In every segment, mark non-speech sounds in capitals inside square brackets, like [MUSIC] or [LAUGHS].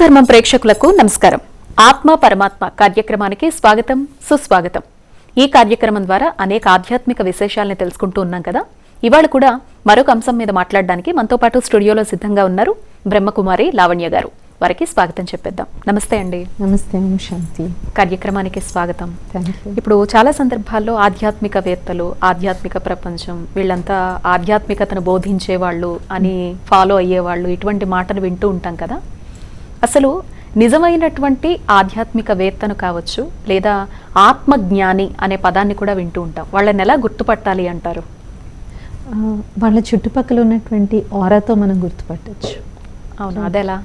ధర్మం ప్రేక్షకులకు నమస్కారం. ఆత్మ పరమాత్మ కార్యక్రమానికి స్వాగతం సుస్వాగతం. ఈ కార్యక్రమం ద్వారా అనేక ఆధ్యాత్మిక విశేషాలను తెలుసుకుంటూ ఉన్నాం కదా? ఇవాళ కూడా మరొక అంశం మీద మాట్లాడడానికి మనతో పాటు స్టూడియోలో సిద్ధంగా ఉన్నారు బ్రహ్మకుమారి లావణ్య గారు. వారికి స్వాగతం చెప్పేద్దాం. నమస్తే అండి. నమస్తే శాంతి. కార్యక్రమానికి స్వాగతం. ఇప్పుడు చాలా సందర్భాల్లో ఆధ్యాత్మికవేత్తలు ఆధ్యాత్మిక ప్రపంచం వీళ్ళంతా ఆధ్యాత్మికతను బోధించే వాళ్ళు అని ఫాలో అయ్యేవాళ్ళు ఇటువంటి మాటలు వింటూ ఉంటాం కదా? అసలు నిజమైనటువంటి ఆధ్యాత్మికవేత్తను కావచ్చు లేదా ఆత్మజ్ఞాని అనే పదాన్ని కూడా వింటూ ఉంటాం. వాళ్ళని ఎలా గుర్తుపట్టాలి అంటారు? వాళ్ళ చుట్టుపక్కల ఉన్నటువంటి ఆరాతో మనం గుర్తుపట్టచ్చు. అవును అదెలా?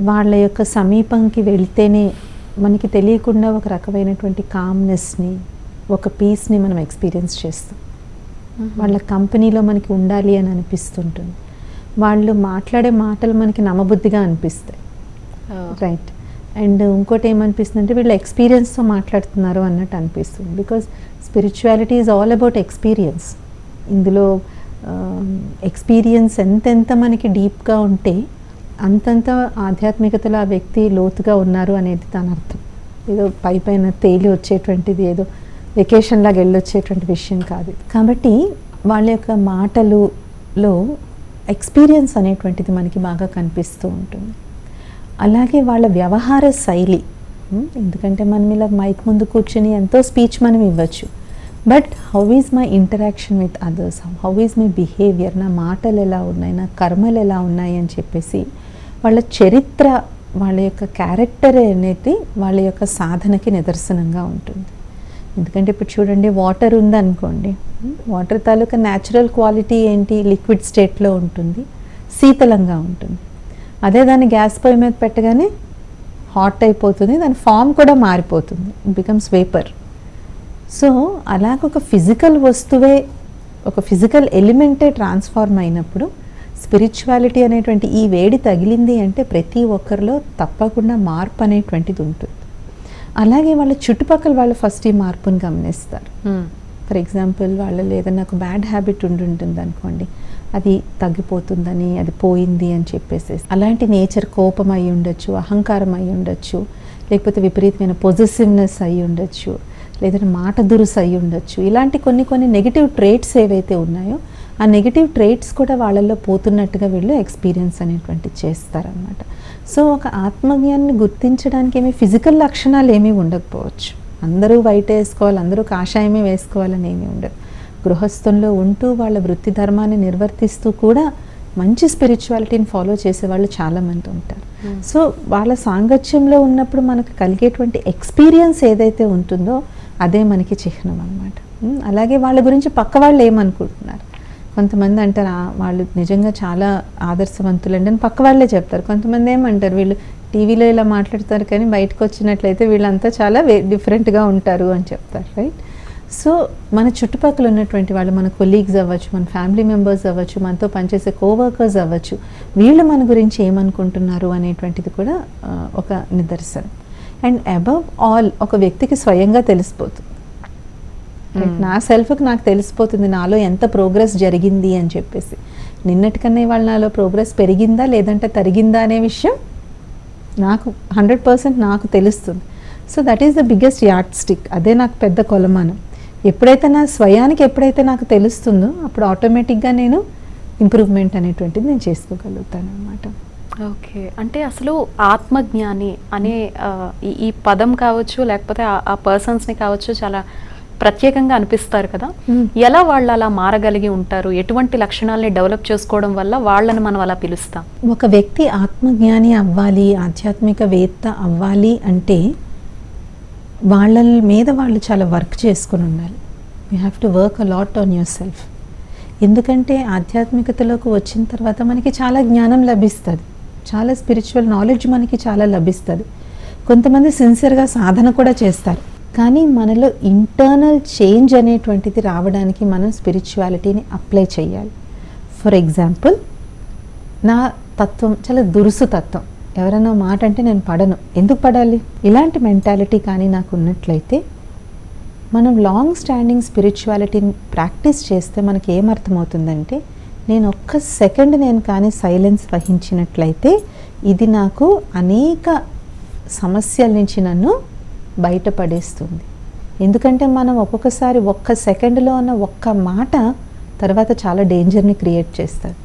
వాళ్ళ యొక్క సమీపంకి వెళ్తేనే మనకి తెలియకుండా ఒక రకమైనటువంటి కామ్నెస్ని ఒక పీస్ని మనం ఎక్స్పీరియన్స్ చేస్తాం. వాళ్ళ కంపెనీలో మనకి ఉండాలి అని అనిపిస్తుంటుంది. వాళ్ళు మాట్లాడే మాటలు మనకి నమ్మబుద్ధిగా అనిపిస్తాయి. రైట్ అండ్ ఇంకోటి ఏమనిపిస్తుంది అంటే వీళ్ళు ఎక్స్పీరియన్స్తో మాట్లాడుతున్నారు అన్నట్టు అనిపిస్తుంది. Because spirituality is all about experience ఇందులో ఎక్స్పీరియన్స్ ఎంతెంత మనకి డీప్గా ఉంటే అంతంత ఆధ్యాత్మికతలో ఆ వ్యక్తి లోతుగా ఉన్నారు అనేది దాని అర్థం. ఏదో పై పైన తేలి వచ్చేటువంటిది ఏదో వెకేషన్ లాగా వెళ్ళొచ్చేటువంటి విషయం కాదు కాబట్టి వాళ్ళ యొక్క మాటలులో ఎక్స్పీరియన్స్ అనేటువంటిది మనకి బాగా కనిపిస్తూ ఉంటుంది. అలాగే వాళ్ళ వ్యవహార శైలి ఎందుకంటే మనం ఇలా మైక్ ముందు కూర్చొని ఎంతో స్పీచ్ మనం ఇవ్వచ్చు. But how is my interaction with others? How is my behaviour? నా మాటలు ఎలా ఉన్నాయి? నా కర్మలు ఎలా ఉన్నాయి? అని చెప్పేసి వాళ్ళ చరిత్ర వాళ్ళ యొక్క క్యారెక్టర్ అనేది వాళ్ళ యొక్క సాధనకి నిదర్శనంగా ఉంటుంది. ఎందుకంటే ఇప్పుడు చూడండి వాటర్ ఉందనుకోండి. వాటర్ తాలూకా న్యాచురల్ క్వాలిటీ ఏంటి? లిక్విడ్ స్టేట్లో ఉంటుంది. శీతలంగా ఉంటుంది. అదే దాన్ని గ్యాస్ పొయ్యి మీద పెట్టగానే హాట్ అయిపోతుంది. దాని ఫామ్ కూడా మారిపోతుంది. బికమ్స్ వేపర్ సో అలాగ ఒక ఫిజికల్ వస్తువే ఒక ఫిజికల్ ఎలిమెంటే ట్రాన్స్ఫార్మ్ అయినప్పుడు స్పిరిచువాలిటీ అనేటువంటి ఈ వేడి తగిలింది అంటే ప్రతి ఒక్కరిలో తప్పకుండా మార్పు అనేటువంటిది ఉంటుంది. అలాగే వాళ్ళ చుట్టుపక్కల వాళ్ళు ఫస్ట్ ఈ మార్పుని గమనిస్తారు. ఫర్ ఎగ్జాంపుల్ వాళ్ళలో ఏదైనా ఒక బ్యాడ్ హ్యాబిట్ ఉండి ఉంటుంది అనుకోండి అది తగ్గిపోతుందని అది పోయింది అని చెప్పేసి అలాంటి నేచర్ కోపం అయి ఉండొచ్చు అహంకారం అయి ఉండొచ్చు లేకపోతే విపరీతమైన పొజిసివ్నెస్ అయి ఉండొచ్చు లేదంటే మాట దురుసు అయి ఉండొచ్చు ఇలాంటి కొన్ని కొన్ని నెగిటివ్ ట్రేట్స్ ఏవైతే ఉన్నాయో ఆ నెగిటివ్ ట్రేట్స్ కూడా వాళ్ళల్లో పోతున్నట్టుగా వీళ్ళు ఎక్స్పీరియన్స్ అనేటువంటి చేస్తారనమాట సో ఒక ఆత్మజ్ఞాన్ని గుర్తించడానికి ఏమి ఫిజికల్ లక్షణాలు ఏమీ ఉండకపోవచ్చు. అందరూ వైట్ వేసుకోవాలి అందరూ కాషాయమే వేసుకోవాలని ఏమీ ఉండదు. గృహస్థంలో ఉంటూ వాళ్ళ వృత్తి ధర్మాన్ని నిర్వర్తిస్తూ కూడా మంచి స్పిరిచువాలిటీని ఫాలో చేసే వాళ్ళు చాలామంది ఉంటారు. సో వాళ్ళ సాంగత్యంలో ఉన్నప్పుడు మనకు కలిగేటువంటి ఎక్స్పీరియన్స్ ఏదైతే ఉంటుందో అదే మనకి చిహ్నం అనమాట అలాగే వాళ్ళ గురించి పక్క వాళ్ళు ఏమనుకుంటున్నారు? కొంతమంది అంటారు వాళ్ళు నిజంగా చాలా ఆదర్శవంతులండి అని పక్క వాళ్ళే చెప్తారు. కొంతమంది ఏమంటారు వీళ్ళు టీవీలో ఇలా మాట్లాడతారు కానీ బయటకు వచ్చినట్లయితే వీళ్ళంతా చాలా వే డిఫరెంట్గా ఉంటారు అని చెప్తారు రైట్? సో మన చుట్టుపక్కల ఉన్నటువంటి వాళ్ళు మన కొలీగ్స్ అవ్వచ్చు మన ఫ్యామిలీ మెంబర్స్ అవ్వచ్చు మనతో పనిచేసే కోవర్కర్స్ అవ్వచ్చు వీళ్ళు మన గురించి ఏమనుకుంటున్నారు అనేటువంటిది కూడా ఒక నిదర్శనం. అండ్ అబవ్ ఆల్ ఒక వ్యక్తికి స్వయంగా తెలిసిపోతుంది. నా సెల్ఫ్కి నాకు తెలిసిపోతుంది నాలో ఎంత ప్రోగ్రెస్ జరిగింది అని చెప్పేసి. నిన్నటికన్నా ఇవాళ నాలో ప్రోగ్రెస్ పెరిగిందా లేదంటే తరిగిందా అనే విషయం నాకు హండ్రెడ్ పర్సెంట్ నాకు తెలుస్తుంది. So that is the biggest yardstick అదే నాకు పెద్ద కొలమానం. ఎప్పుడైతే నా స్వయానికి ఎప్పుడైతే నాకు తెలుస్తుందో అప్పుడు ఆటోమేటిక్గా నేను ఇంప్రూవ్మెంట్ అనేటువంటిది నేను చేసుకోగలుగుతాను అనమాట ఓకే. అంటే అసలు ఆత్మజ్ఞాని అనే ఈ- పదం కావచ్చు లేకపోతే ఆ- ఆ పర్సన్స్ని కావచ్చు చాలా ప్రత్యేకంగా అనిపిస్తారు కదా. ఎలా వాళ్ళు అలా మారగలిగి ఉంటారు? ఎటువంటి లక్షణాలని డెవలప్ చేసుకోవడం వల్ల వాళ్ళని మనం అలా పిలుస్తాం? ఒక వ్యక్తి ఆత్మజ్ఞాని అవ్వాలి ఆధ్యాత్మికవేత్త అవ్వాలి అంటే వాళ్ళ మీద వాళ్ళు చాలా వర్క్ చేసుకుని ఉండాలి. You have to work a lot on yourself ఎందుకంటే ఆధ్యాత్మికతలోకి వచ్చిన తర్వాత మనకి చాలా జ్ఞానం లభిస్తుంది. చాలా స్పిరిచువల్ నాలెడ్జ్ మనకి చాలా లభిస్తుంది. కొంతమంది సిన్సియర్గా సాధన కూడా చేస్తారు. కానీ మనలో ఇంటర్నల్ చేంజ్ అనేటువంటిది రావడానికి మనం స్పిరిచువాలిటీని అప్లై చేయాలి. ఫర్ ఎగ్జాంపుల్ నా తత్వం చాలా దురుసు తత్వం. ఎవరైనా మాట అంటే నేను పడను. ఎందుకు పడాలి? ఇలాంటి మెంటాలిటీ కానీ నాకు ఉన్నట్లయితే మనం లాంగ్ స్టాండింగ్ స్పిరిచువాలిటీని ప్రాక్టీస్ చేస్తే మనకి ఏమర్థమవుతుందంటే నేను ఒక్క సెకండ్ నేను కానీ సైలెన్స్ వహించినట్లయితే ఇది నాకు అనేక సమస్యల నుంచి నన్ను బయటపడేస్తుంది. ఎందుకంటే మనం ఒక్కొక్కసారి ఒక్క సెకండ్లో ఉన్న ఒక్క మాట తర్వాత చాలా డేంజర్ని క్రియేట్ చేస్తుంది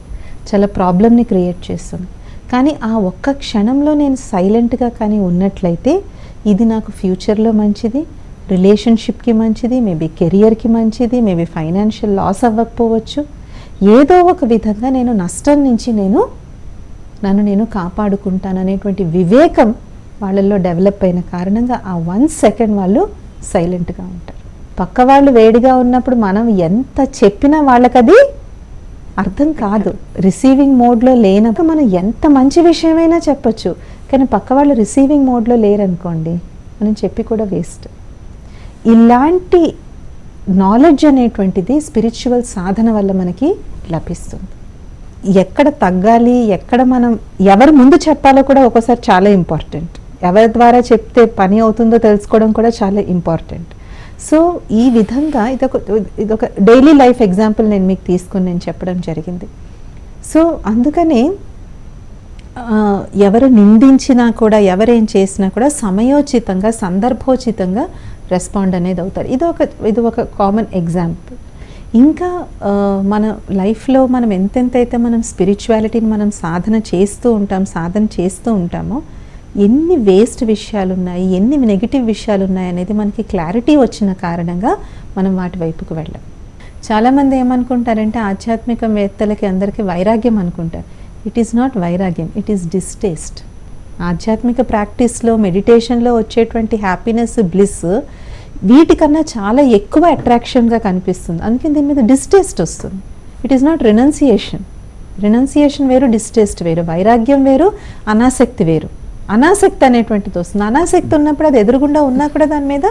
చాలా ప్రాబ్లమ్ని క్రియేట్ చేస్తుంది. కానీ ఆ ఒక్క క్షణంలో నేను సైలెంట్గా కానీ ఉన్నట్లయితే ఇది నాకు ఫ్యూచర్లో మంచిది రిలేషన్షిప్కి మంచిది మేబీ కెరియర్కి మంచిది మేబీ ఫైనాన్షియల్ లాస్ అవ్వకపోవచ్చు. ఏదో ఒక విధంగా నేను నష్టం నుంచి నేను నన్ను నేను కాపాడుకుంటాననేటువంటి వివేకం వాళ్ళల్లో డెవలప్ అయిన కారణంగా ఆ వన్ సెకండ్ వాళ్ళు సైలెంట్గా ఉంటారు. పక్క వాళ్ళు వేడిగా ఉన్నప్పుడు మనం ఎంత చెప్పినా వాళ్ళకది అర్థం కాదు. రిసీవింగ్ మోడ్లో లేనప్పుడు మనం ఎంత మంచి విషయమైనా చెప్పొచ్చు. కానీ పక్క వాళ్ళు రిసీవింగ్ మోడ్లో లేరనుకోండి మనం చెప్పి కూడా వేస్ట్. ఇలాంటి నాలెడ్జ్ అనేటువంటిది స్పిరిచువల్ సాధన వల్ల మనకి లభిస్తుంది. ఎక్కడ తగ్గాలి ఎక్కడ మనం ఎవరు ముందు చెప్పాలో కూడా ఒక్కోసారి చాలా ఇంపార్టెంట్. ఎవరి ద్వారా చెప్తే పని అవుతుందో తెలుసుకోవడం కూడా చాలా ఇంపార్టెంట్. సో ఈ విధంగా ఇదొక ఇదొక డైలీ లైఫ్ ఎగ్జాంపుల్ నేను మీకు తీసుకుని నేను చెప్పడం జరిగింది. సో అందుకనే ఎవరు నిందించినా కూడా ఎవరేం చేసినా కూడా సమయోచితంగా సందర్భోచితంగా రెస్పాండ్ అనేది అవుతారు. ఇది ఒక ఇది ఒక కామన్ ఎగ్జాంపుల్. ఇంకా మన లైఫ్లో మనం ఎంతెంతైతే మనం స్పిరిచువాలిటీని మనం సాధన చేస్తూ ఉంటాం సాధన చేస్తూ ఉంటామో ఎన్ని వేస్ట్ విషయాలు ఉన్నాయి ఎన్ని నెగిటివ్ విషయాలు ఉన్నాయి అనేది మనకి క్లారిటీ వచ్చిన కారణంగా మనం వాటి వైపుకు వెళ్ళాం. చాలామంది ఏమనుకుంటారంటే ఆధ్యాత్మికవేత్తలకి అందరికీ వైరాగ్యం అనుకుంటారు. ఇట్ ఈస్ నాట్ వైరాగ్యం ఇట్ ఈస్ డిస్టేస్ట్ ఆధ్యాత్మిక ప్రాక్టీస్లో మెడిటేషన్లో వచ్చేటువంటి హ్యాపీనెస్ బ్లిస్ వీటికన్నా చాలా ఎక్కువ అట్రాక్షన్గా కనిపిస్తుంది. అందుకే దీని మీద డిస్టేస్ట్ వస్తుంది. It is not renunciation renunciation వేరు డిస్టేస్ట్ వేరు. వైరాగ్యం వేరు అనాసక్తి వేరు. అనాసక్తి అనేటువంటిది వస్తుంది. అనాసక్తి ఉన్నప్పుడు అది ఎదురుగుండా ఉన్నా కూడా దాని మీద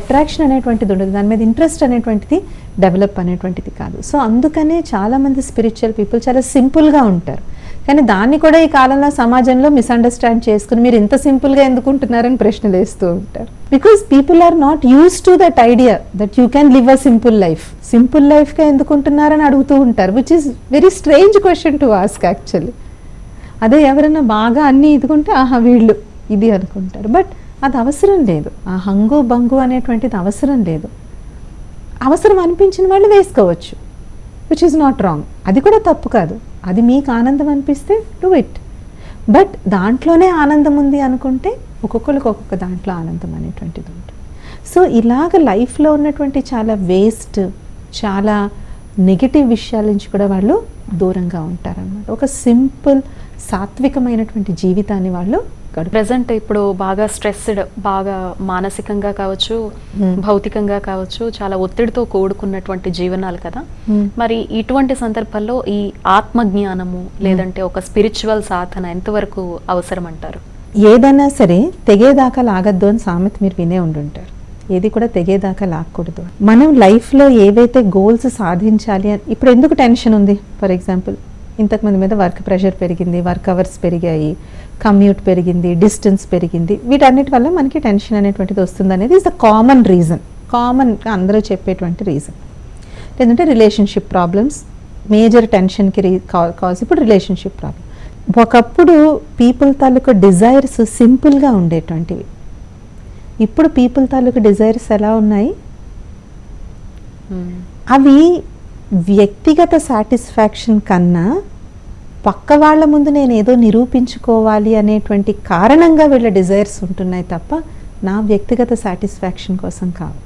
అట్రాక్షన్ అనేటువంటిది ఉండదు. దాని మీద ఇంట్రెస్ట్ అనేటువంటిది డెవలప్ అనేటువంటిది కాదు. సో అందుకనే చాలామంది స్పిరిచువల్ పీపుల్ చాలా సింపుల్గా ఉంటారు. కానీ దాన్ని కూడా ఈ కాలంలో సమాజంలో మిస్అండర్స్టాండ్ చేసుకుని మీరు ఇంత సింపుల్గా ఎందుకుంటున్నారని ప్రశ్నలు వేస్తూ ఉంటారు. Because people are not used to that idea that you can live a simple life simple లైఫ్గా ఎందుకుంటున్నారని అడుగుతూ ఉంటారు which is very strange question to ask actually అదే ఎవరైనా బాగా అన్నీ ఇదిగుంటే ఆహా వీళ్ళు ఇది అనుకుంటారు. బట్ అది అవసరం లేదు. ఆ హంగు బంగు అనేటువంటిది అవసరం లేదు. అవసరం అనిపించిన వాళ్ళు వేసుకోవచ్చు విచ్ ఈజ్ నాట్ రాంగ్ అది కూడా తప్పు కాదు. అది మీకు ఆనందం అనిపిస్తే డూ ఇట్ బట్ దాంట్లోనే ఆనందం ఉంది అనుకుంటే ఒక్కొక్కరికి ఒక్కొక్క దాంట్లో ఆనందం అనేటువంటిది ఉంటుంది. సో ఇలాగ లైఫ్లో ఉన్నటువంటి చాలా వేస్ట్ చాలా నెగిటివ్ విషయాల నుంచి కూడా వాళ్ళు దూరంగా ఉంటారన్నమాట. ఒక సింపుల్ సాత్వికమైనటువంటి జీవితాన్ని వాళ్ళు ప్రజెంట్ ఇప్పుడు బాగా స్ట్రెస్డ్ బాగా మానసికంగా కావచ్చు Hmm. భౌతికంగా కావచ్చు చాలా ఒత్తిడితో కూడుకున్నటువంటి జీవనాలు కదా. Hmm. మరి ఇటువంటి సందర్భాల్లో ఈ ఆత్మ జ్ఞానము లేదంటే ఒక స్పిరిచువల్ సాధన ఎంతవరకు అవసరం అంటారు ఏదైనా సరే తెగేదాకా లాగద్దు అని సామెత మీరు వినే ఉండుంటారు. ఏది కూడా తెగేదాకా లాక్కూడదు. మనం లైఫ్లో ఏవైతే గోల్స్ సాధించాలి అని ఇప్పుడు ఎందుకు టెన్షన్ ఉంది? ఫర్ ఎగ్జాంపుల్ ఇంతకుమంది మీద వర్క్ ప్రెషర్ పెరిగింది వర్క్ అవర్స్ పెరిగాయి కమ్యూట్ పెరిగింది డిస్టెన్స్ పెరిగింది. వీటన్నిటి వల్ల మనకి టెన్షన్ అనేటువంటిది వస్తుంది అనేది ఇస్ ద కామన్ రీజన్ కామన్గా అందరూ చెప్పేటువంటి రీజన్ లేదంటే రిలేషన్షిప్ ప్రాబ్లమ్స్ మేజర్ టెన్షన్కి రీ కాజ్ ఇప్పుడు రిలేషన్షిప్ ప్రాబ్లమ్ ఒకప్పుడు పీపుల్ తాలూకు డిజైర్స్ సింపుల్గా ఉండేటువంటివి. ఇప్పుడు పీపుల్ తాలూకు డిజైర్స్ ఎలా ఉన్నాయి? అవి వ్యక్తిగత సాటిస్ఫాక్షన్ కన్నా పక్క వాళ్ళ ముందు నేను ఏదో నిరూపించుకోవాలి అనేటువంటి కారణంగా వీళ్ళ డిజైర్స్ ఉంటున్నాయి తప్ప నా వ్యక్తిగత సాటిస్ఫాక్షన్ కోసం కావు.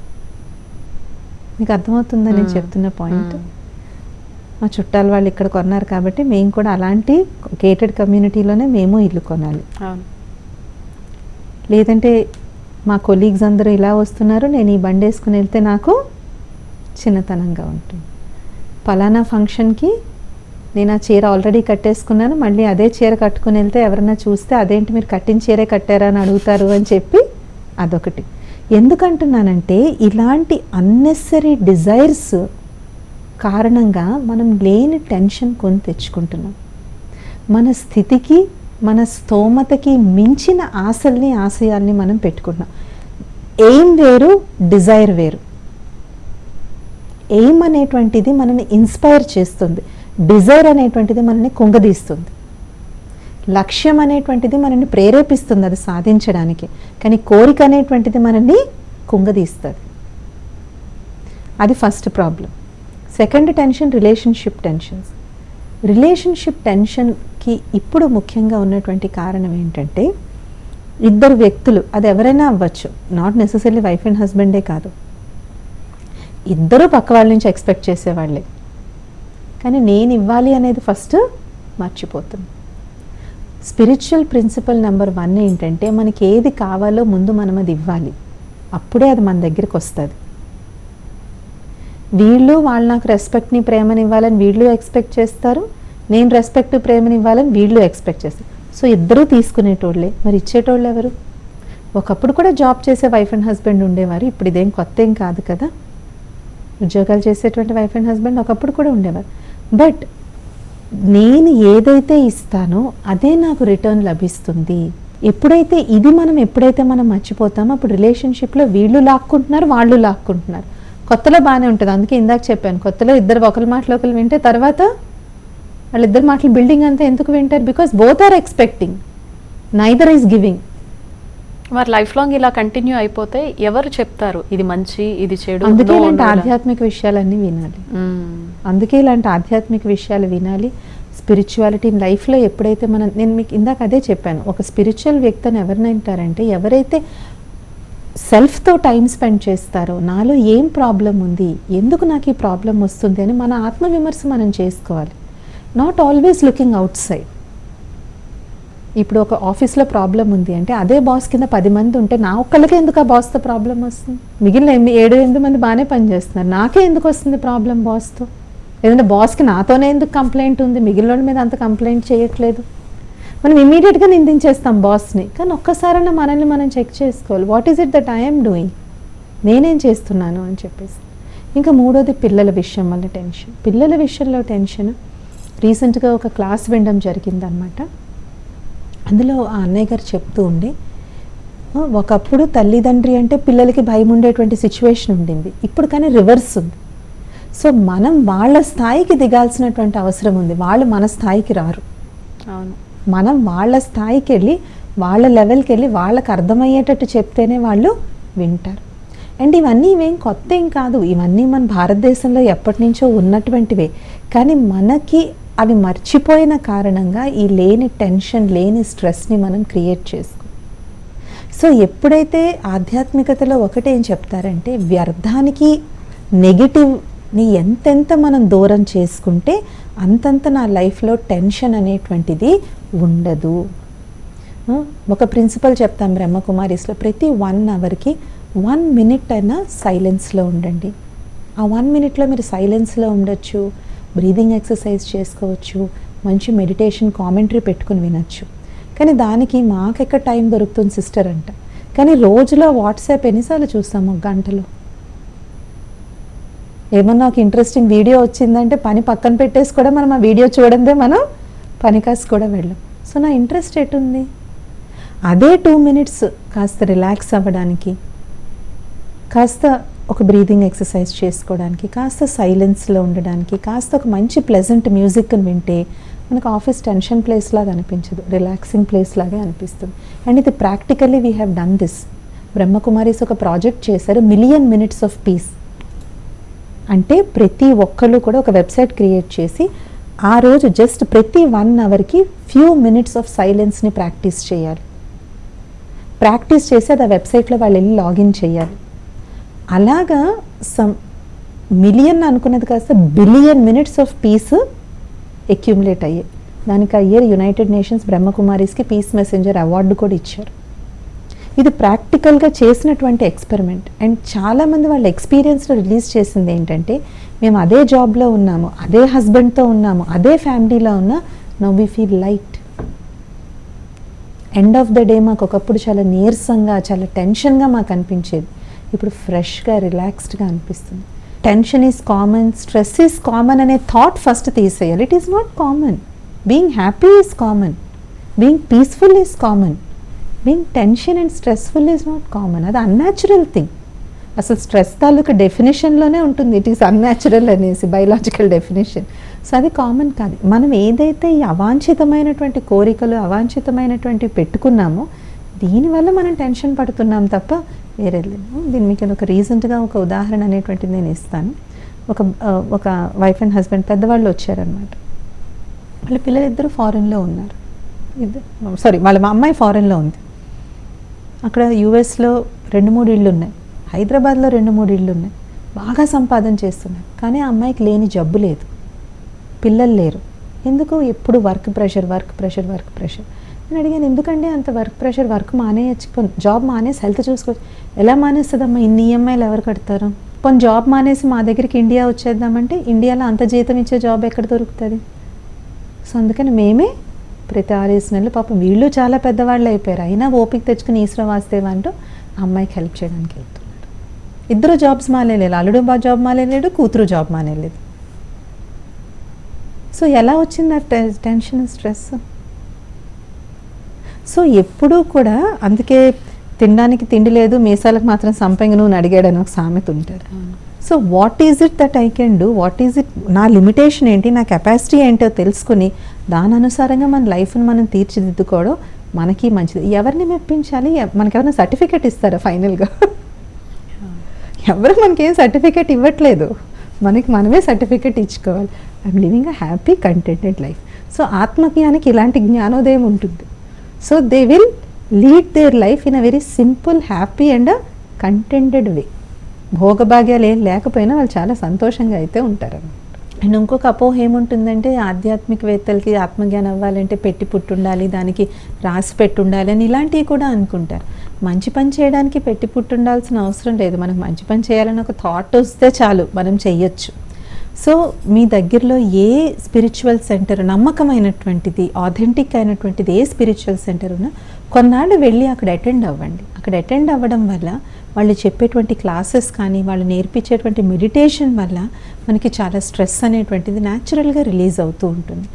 మీకు అర్థమవుతుందని నేను. చెప్తున్న పాయింట్. మా చుట్టాలు వాళ్ళు ఇక్కడ కొన్నారు కాబట్టి మేము కూడా అలాంటి గేటెడ్ కమ్యూనిటీలోనే మేము ఇల్లు కొనాలి. లేదంటే మా కొలీగ్స్ అందరూ ఇలా వస్తున్నారు నేను ఈ బండి వేసుకుని వెళ్తే నాకు చిన్నతనంగా ఉంటుంది. పలానా ఫంక్షన్కి నేను ఆ చీర ఆల్రెడీ కట్టేసుకున్నాను మళ్ళీ అదే చీర కట్టుకుని వెళ్తే ఎవరైనా చూస్తే అదేంటి మీరు కట్టిన చీరే కట్టారా అని అడుగుతారు అని చెప్పి అదొకటి. ఎందుకంటున్నానంటే ఇలాంటి అన్నెసరీ డిజైర్స్ కారణంగా మనం లేని టెన్షన్ కొని తెచ్చుకుంటున్నాం. మన స్థితికి మన స్తోమతకి మించిన ఆశల్ని ఆశయాల్ని మనం పెట్టుకుంటున్నాం. ఎయిమ్ వేరు డిజైర్ వేరు. ఎయిమ్ అనేటువంటిది మనని ఇన్స్పైర్ చేస్తుంది? డిజైర్ అనేటువంటిది మనల్ని కుంగదీస్తుంది. లక్ష్యం అనేటువంటిది మనల్ని ప్రేరేపిస్తుంది అది సాధించడానికి. కానీ కోరిక అనేటువంటిది మనల్ని కుంగదీస్తుంది. అది first problem. Second tension relationship tensions. Relationship టెన్షన్కి ఇప్పుడు ముఖ్యంగా ఉన్నటువంటి కారణం ఏంటంటే ఇద్దరు వ్యక్తులు అది ఎవరైనా అవ్వచ్చు. నాట్ నెసెసరీ వైఫ్ అండ్ హస్బెండే కాదు. ఇద్దరూ పక్క వాళ్ళ నుంచి ఎక్స్పెక్ట్ చేసేవాళ్ళే. కానీ నేను ఇవ్వాలి అనేది ఫస్ట్ మర్చిపోతుంది స్పిరిచువల్ ప్రిన్సిపల్ నెంబర్ వన్ ఏంటంటే మనకి ఏది కావాలో ముందు మనం అది ఇవ్వాలి. అప్పుడే అది మన దగ్గరికి వస్తుంది. వీళ్ళు వాళ్ళు నాకు రెస్పెక్ట్ని ప్రేమని ఇవ్వాలని వీళ్ళు ఎక్స్పెక్ట్ చేస్తారు. నేను రెస్పెక్ట్ ప్రేమని ఇవ్వాలని వీళ్ళు ఎక్స్పెక్ట్ చేస్తారు. సో ఇద్దరూ తీసుకునేటోళ్ళే. మరి ఇచ్చేటోళ్ళు ఎవరు? ఒకప్పుడు కూడా జాబ్ చేసే వైఫ్ అండ్ హస్బెండ్ ఉండేవారు. ఇప్పుడు ఇదేం కొత్త ఏం కాదు కదా. ఉద్యోగాలు చేసేటువంటి వైఫ్ అండ్ హస్బెండ్ ఒకప్పుడు కూడా ఉండేవారు. బట్ నేను ఏదైతే ఇస్తానో అదే నాకు రిటర్న్ లభిస్తుంది. ఎప్పుడైతే ఇది మనం ఎప్పుడైతే మనం మర్చిపోతామో అప్పుడు రిలేషన్షిప్లో వీళ్ళు లాక్కుంటున్నారు వాళ్ళు లాక్కుంటున్నారు. కొత్తలో బాగానే ఉంటుంది. అందుకే ఇందాక చెప్పాను కొత్తలో ఇద్దరు ఒకరి మాటలు ఒకరు వింటే తర్వాత వాళ్ళిద్దరు మాటలు బిల్డింగ్ అంతా ఎందుకు వింటారు? Because both are expecting neither is giving మరి లైఫ్ లాంగ్ ఇలా కంటిన్యూ అయిపోతే ఎవరు చెప్తారు? ఇది మంచి ఇది చెడు? అందుకే ఇలాంటి. ఆధ్యాత్మిక విషయాలన్నీ వినాలి. మ్మ్. అందుకే ఇలాంటి ఆధ్యాత్మిక విషయాలు వినాలి. స్పిరిచువాలిటీ లైఫ్లో ఎప్పుడైతే మనం నేను మీకు ఇందాక అదే చెప్పాను ఒక స్పిరిచువల్ వ్యక్తి అని ఎవరిని అంటారంటే ఎవరైతే సెల్ఫ్తో టైం స్పెండ్ చేస్తారో నాలో ఏం ప్రాబ్లం ఉంది ఎందుకు నాకు ఈ ప్రాబ్లం వస్తుంది అని మన ఆత్మవిమర్శ మనం చేసుకోవాలి. Not always looking outside ఇప్పుడు ఒక ఆఫీస్లో ప్రాబ్లం ఉంది అంటే అదే బాస్ కింద పది మంది ఉంటే నా ఒక్కళ్ళకే ఎందుకు ఆ బాస్తో ప్రాబ్లం వస్తుంది? మిగిలిన ఏడు ఎనిమిది మంది బాగానే పనిచేస్తున్నారు. నాకే ఎందుకు వస్తుంది ప్రాబ్లం బాస్తో? ఏదంటే బాస్కి నాతోనే ఎందుకు కంప్లైంట్ ఉంది? మిగిలిన వాళ్ళ మీద అంత కంప్లైంట్ చేయట్లేదు. మనం ఇమీడియట్గా నిందించేస్తాం బాస్ని. కానీ ఒక్కసారైనా మనల్ని మనం చెక్ చేసుకోవాలి. What is it that I'm doing నేనేం చేస్తున్నాను అని చెప్పేసి. ఇంకా మూడోది పిల్లల విషయం వల్ల టెన్షన్. పిల్లల విషయంలో టెన్షన్. రీసెంట్గా ఒక క్లాస్ వినడం జరిగిందనమాట అందులో ఆ అన్నయ్య గారు చెప్తూ ఉండి "ఆ, ఒకప్పుడు తల్లిదండ్రి అంటే పిల్లలకి భయం ఉండేటువంటి సిచ్యువేషన్ ఉండింది. ఇప్పుడు కానీ రివర్స్ ఉంది. సో మనం వాళ్ళ స్థాయికి దిగాల్సినటువంటి అవసరం ఉంది. వాళ్ళు మన స్థాయికి రారు. అవును. మనం వాళ్ళ స్థాయికి వెళ్ళి వాళ్ళ లెవెల్కి వెళ్ళి వాళ్ళకి అర్థమయ్యేటట్టు చెప్తేనే వాళ్ళు వింటారు. అండ్ ఇవన్నీ ఇవేం కొత్త ఏం కాదు. ఇవన్నీ మన భారతదేశంలో ఎప్పటి నుంచో ఉన్నటువంటివే. కానీ మనకి అవి మర్చిపోయిన కారణంగా ఈ లేని టెన్షన్ లేని స్ట్రెస్ని మనం క్రియేట్ చేసుకో సో ఎప్పుడైతే ఆధ్యాత్మికతలో ఒకటేం చెప్తారంటే వ్యర్థానికి నెగిటివ్ని ఎంతెంత మనం దూరం చేసుకుంటే అంతంత నా లైఫ్లో టెన్షన్ అనేటువంటిది ఉండదు. ఒక ప్రిన్సిపల్ చెప్తాం బ్రహ్మకుమారిస్లో ప్రతి వన్ అవర్కి వన్ మినిట్ అయినా సైలెన్స్లో ఉండండి. ఆ వన్ మినిట్లో మీరు సైలెన్స్లో ఉండొచ్చు. బ్రీదింగ్ ఎక్సర్సైజ్ చేసుకోవచ్చు మంచి మెడిటేషన్ కామెంటరీ పెట్టుకుని వినొచ్చు. కానీ దానికి మాకెక్కడ టైం దొరుకుతుంది సిస్టర్ అంట. కానీ రోజులో వాట్సాప్ ఎన్నిసార్లు చూస్తాము ఒక గంటలో? ఏమన్నా ఒక ఇంట్రెస్టింగ్ వీడియో వచ్చిందంటే పని పక్కన పెట్టేసి కూడా మనం ఆ వీడియో చూడందే మనం పని కాసి కూడా వెళ్ళం. సో నా ఇంట్రెస్ట్ ఎటుంది? అదే టూ మినిట్స్ కాస్త రిలాక్స్ అవ్వడానికి కాస్త ఒక బ్రీదింగ్ ఎక్సర్సైజ్ చేసుకోవడానికి కాస్త సైలెన్స్లో ఉండడానికి కాస్త ఒక మంచి ప్లెజెంట్ మ్యూజిక్ని వింటే మనకు ఆఫీస్ టెన్షన్ ప్లేస్ లాగా అనిపించదు రిలాక్సింగ్ ప్లేస్ లాగే అనిపిస్తుంది. అండ్ ఇది practically we have done this Brahma Kumaris ఒక ప్రాజెక్ట్ చేశారు మిలియన్ మినిట్స్ ఆఫ్ పీస్ అంటే ప్రతి ఒక్కళ్ళు కూడా ఒక వెబ్సైట్ క్రియేట్ చేసి ఆ రోజు జస్ట్ ప్రతి వన్ అవర్కి ఫ్యూ మినిట్స్ ఆఫ్ సైలెన్స్ని ప్రాక్టీస్ చేయాలి. ప్రాక్టీస్ చేసి అది ఆ వెబ్సైట్లో వాళ్ళు వెళ్ళి లాగిన్ చేయాలి. అలాగా సమ్ మిలియన్ అనుకున్నది కాస్త billion minutes of peace accumulate అయ్యాయి. దానికి ఆ ఇయర్ యునైటెడ్ నేషన్స్ బ్రహ్మకుమారీస్కి పీస్ మెసెంజర్ అవార్డు కూడా ఇచ్చారు. ఇది ప్రాక్టికల్గా చేసినటువంటి ఎక్స్పెరిమెంట్ అండ్ చాలామంది వాళ్ళ ఎక్స్పీరియన్స్లో రిలీజ్ చేసింది ఏంటంటే మేము అదే జాబ్లో ఉన్నాము అదే హస్బెండ్తో ఉన్నాము అదే ఫ్యామిలీలో ఉన్నా no we feel light end of the day మాకు ఒకప్పుడు చాలా నీరసంగా చాలా టెన్షన్గా మాకు అనిపించేది. ఇప్పుడు ఫ్రెష్గా రిలాక్స్డ్గా అనిపిస్తుంది. Tension is common stress is common అనే థాట్ ఫస్ట్ తీసేయాలి. It is not common being happy is common being peaceful is common being tension and stressful is not common అది అన్యాచురల్ థింగ్ అసలు స్ట్రెస్ తాలూకు డెఫినేషన్లోనే ఉంటుంది. ఇట్ ఈస్ అన్యాచురల్ అనేసి biological definition so అది common కాదు. మనం ఏదైతే ఈ అవాంఛితమైనటువంటి కోరికలు అవాంఛితమైనటువంటి పెట్టుకున్నామో దీనివల్ల మనం టెన్షన్ పడుతున్నాం తప్ప వేరే దీని మీకు ఒక రీసెంట్గా ఒక ఉదాహరణ అనేటువంటిది నేను ఇస్తాను. ఒక ఒక వైఫ్ అండ్ హస్బెండ్ పెద్దవాళ్ళు వచ్చారనమాట వాళ్ళ పిల్లలిద్దరూ ఫారెన్లో ఉన్నారు. ఇద్దరు సారీ వాళ్ళ మా అమ్మాయి ఫారెన్లో ఉంది. అక్కడ యూఎస్లో రెండు మూడు ఇళ్ళు ఉన్నాయి. హైదరాబాద్లో రెండు మూడు ఇళ్ళు ఉన్నాయి. బాగా సంపాదన చేస్తున్నారు. కానీ ఆ అమ్మాయికి లేని జబ్బు లేదు. పిల్లలు లేరు. ఎందుకు? ఎప్పుడు work pressure work pressure work pressure. అని అడిగాను ఎందుకంటే అంత వర్క్ ప్రెషర్? వర్క్ మానేయచ్చు. పోనీ జాబ్ మానేసి హెల్త్ చూసుకోవచ్చు ఎలా మానేస్తుందమ్మా? ఇన్ని ఈఎంఐలు ఎవరు కడతారు? కొన్ని జాబ్ మానేసి మా దగ్గరికి ఇండియా వచ్చేద్దామంటే ఇండియాలో అంత జీతం ఇచ్చే జాబ్ ఎక్కడ దొరుకుతుంది? సో అందుకని మేమే ప్రతి ఆరేసి నెలలు పాపం వీళ్ళు చాలా పెద్దవాళ్ళు అయిపోయారు. అయినా ఓపిక తెచ్చుకుని ఈశ్వర వాస్తేవా అంటూ అమ్మాయికి హెల్ప్ చేయడానికి వెళ్తున్నారు. ఇద్దరు జాబ్స్ మానేలేదు అల్లుడు బా జాబ్ మానేలేడు కూతురు జాబ్ మానేలేదు సో ఎలా వచ్చింది ఆ టెన్షన్ స్ట్రెస్? సో ఎప్పుడూ కూడా అందుకే తినడానికి తిండి లేదు మీసాలకు మాత్రం సంపంగి నూనె అడిగాడని ఒక సామెత ఉంటారు so what is it that I can do what is it నా లిమిటేషన్ ఏంటి? నా కెపాసిటీ ఏంటో తెలుసుకుని దాని అనుసారంగా మన లైఫ్ని మనం తీర్చిదిద్దుకోవడం మనకి మంచిది. ఎవరిని మెప్పించాలి? మనకి ఎవరైనా సర్టిఫికేట్ ఇస్తారా ఫైనల్గా [LAUGHS] ఎవరు మనకేం సర్టిఫికేట్ ఇవ్వట్లేదు. మనకి మనమే సర్టిఫికేట్ ఇచ్చుకోవాలి. I'm living a happy contented life so ఆత్మజ్ఞానికి ఇలాంటి జ్ఞానోదయం ఉంటుంది. So they will lead their life in a very simple happy and contented way భోగభాగ్యాలు ఏం లేకపోయినా వాళ్ళు చాలా సంతోషంగా అయితే ఉంటారు. అండ్ ఇంకొక అపోహ ఏముంటుందంటే ఆధ్యాత్మికవేత్తలకి ఆత్మజ్ఞానం అవ్వాలంటే పెట్టి పుట్టుండాలి దానికి రాసి పెట్టుండాలి అని ఇలాంటివి కూడా అనుకుంటారు. మంచి పని చేయడానికి పెట్టి పుట్టుండాల్సిన అవసరం లేదు. మనకు మంచి పని చేయాలని ఒక థాట్ వస్తే చాలు మనం చెయ్యొచ్చు. సో మీ దగ్గరలో ఏ స్పిరిచువల్ సెంటర్ నమ్మకమైనటువంటిది ఆథెంటిక్ అయినటువంటిది ఏ స్పిరిచువల్ సెంటర్ ఉన్నా కొన్నాళ్ళు వెళ్ళి అక్కడ అటెండ్ అవ్వండి. అక్కడ అటెండ్ అవ్వడం వల్ల వాళ్ళు చెప్పేటువంటి క్లాసెస్ కానీ వాళ్ళు నేర్పించేటువంటి మెడిటేషన్ వల్ల మనకి చాలా స్ట్రెస్ అనేటువంటిది న్యాచురల్గా రిలీజ్ అవుతూ ఉంటుంది.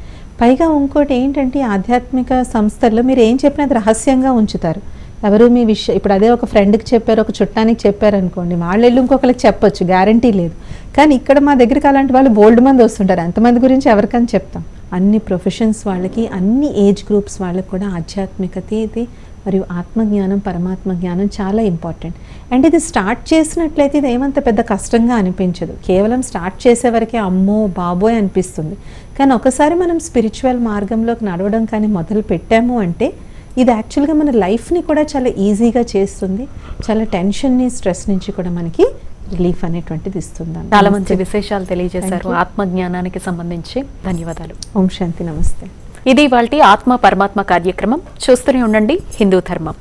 పైగా ఇంకోటి ఏంటంటే ఆధ్యాత్మిక సంస్థల్లో మీరు ఏం చెప్పినా అది రహస్యంగా ఉంచుతారు. ఎవరు మీ విషయం ఇప్పుడు అదే ఒక ఫ్రెండ్కి చెప్పారు ఒక చుట్టానికి చెప్పారనుకోండి వాళ్ళు వెళ్ళి ఇంకొకరికి చెప్పొచ్చు గ్యారంటీ లేదు. కానీ ఇక్కడ మా దగ్గరికి అలాంటి వాళ్ళు బోల్డ్ మంది వస్తుంటారు. ఎంతమంది గురించి ఎవరికని చెప్తాం? అన్ని ప్రొఫెషన్స్ వాళ్ళకి అన్ని ఏజ్ గ్రూప్స్ వాళ్ళకి కూడా ఆధ్యాత్మికత ఇది మరియు ఆత్మజ్ఞానం పరమాత్మ జ్ఞానం చాలా ఇంపార్టెంట్ అండ్ ఇది స్టార్ట్ చేసినట్లయితే ఇది ఏమంత పెద్ద కష్టంగా అనిపించదు. కేవలం స్టార్ట్ చేసే వరకే అమ్మో బాబోయ్ అనిపిస్తుంది. కానీ ఒకసారి మనం స్పిరిచువల్ మార్గంలోకి నడవడం కానీ మొదలు పెట్టాము అంటే ఇది యాక్చువల్గా మన లైఫ్ని కూడా చాలా ఈజీగా చేస్తుంది. చాలా టెన్షన్ని స్ట్రెస్ నుంచి కూడా మనకి రిలీఫ్ అనేటువంటిది ఇస్తుంది చాలా మంచి విశేషాలు తెలియజేశారు. Thank you. ఆత్మ జ్ఞానానికి సంబంధించి ధన్యవాదాలు. ఓం శాంతి నమస్తే. ఇది వాళ్ళ ఆత్మ పరమాత్మ కార్యక్రమం. చూస్తూనే ఉండండి. హిందూ ధర్మం.